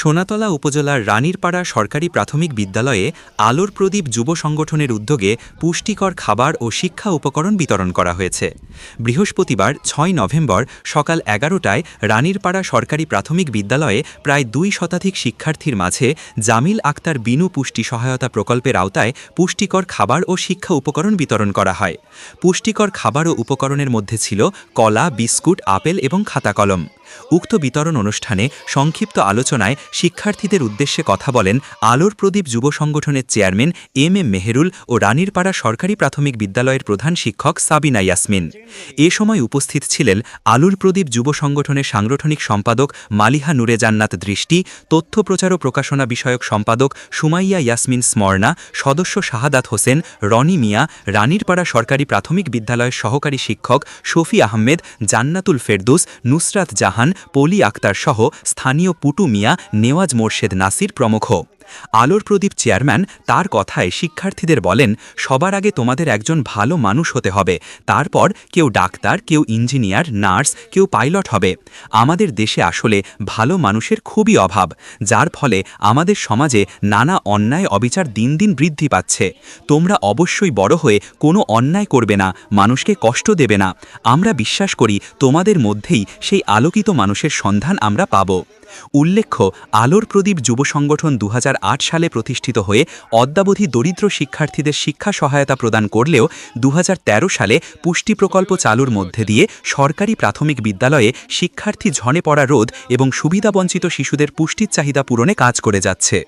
সোনাতলা উপজেলার রানীরপাড়া সরকারি প্রাথমিক বিদ্যালয়ে আলোর প্রদীপ যুব সংগঠনের উদ্যোগে পুষ্টিকর খাবার ও শিক্ষা উপকরণ বিতরণ করা হয়েছে। বৃহস্পতিবার, ছয় নভেম্বর সকাল এগারোটায় রানীরপাড়া সরকারি প্রাথমিক বিদ্যালয়ে প্রায় দুই শতাধিক শিক্ষার্থীর মাঝে জামিল আক্তার বিনু পুষ্টি সহায়তা প্রকল্পের আওতায় পুষ্টিকর খাবার ও শিক্ষা উপকরণ বিতরণ করা হয়। পুষ্টিকর খাবার ও উপকরণের মধ্যে ছিল কলা, বিস্কুট, আপেল এবং খাতা কলম। উক্ত বিতরণ অনুষ্ঠানে সংক্ষিপ্ত আলোচনায় শিক্ষার্থীদের উদ্দেশ্যে কথা বলেন আলোর প্রদীপ যুব সংগঠনের চেয়ারম্যান এম এম মেহেরুল ও রানীরপাড়া সরকারি প্রাথমিক বিদ্যালয়ের প্রধান শিক্ষক সাবিনা ইয়াসমিন। এ সময় উপস্থিত ছিলেন আলোর প্রদীপ যুব সংগঠনের সাংগঠনিক সম্পাদক মালিহা নুরে জান্নাত দৃষ্টি, তথ্য প্রচার ও প্রকাশনা বিষয়ক সম্পাদক সুমাইয়া ইয়াসমিন স্মরণা সদস্য শাহাদাত হোসেন, রনি মিয়া, রানীরপাড়া সরকারি প্রাথমিক বিদ্যালয়ের সহকারী শিক্ষক শফি আহমেদ, জান্নাতুল ফেরদুস, নুসরাত জাহান, পলি আক্তার সহ স্থানীয় পুটু মিয়া নেওয়াজ মোর্শেদ নাসির প্রমুখ। আলোর প্রদীপ চেয়ারম্যান তার কথায় শিক্ষার্থীদের বলেন, সবার আগে তোমাদের একজন ভালো মানুষ হতে হবে। তারপর কেউ ডাক্তার, কেউ ইঞ্জিনিয়ার, নার্স, কেউ পাইলট হবে। আমাদের দেশে আসলে ভালো মানুষের খুবই অভাব, যার ফলে আমাদের সমাজে নানা অন্যায় অবিচার দিন দিন বৃদ্ধি পাচ্ছে। তোমরা অবশ্যই বড় হয়ে কোনো অন্যায় করবে না, মানুষকে কষ্ট দেবে না। আমরা বিশ্বাস করি তোমাদের মধ্যেই সেই আলোকিত মানুষের সন্ধান আমরা পাব। উল্লেখ্য, আলোর প্রদীপ যুব সংগঠন দুহাজার আট সালে প্রতিষ্ঠিত হয়ে অদ্যাবধি দরিদ্র শিক্ষার্থীদের শিক্ষা সহায়তা প্রদান করলেও দুহাজার তেরো সালে পুষ্টি প্রকল্প চালুর মধ্যে দিয়ে সরকারি প্রাথমিক বিদ্যালয়ে শিক্ষার্থী ঝনে পড়া রোধ এবং সুবিধাবঞ্চিত শিশুদের পুষ্টির চাহিদা পূরণে কাজ করে যাচ্ছে।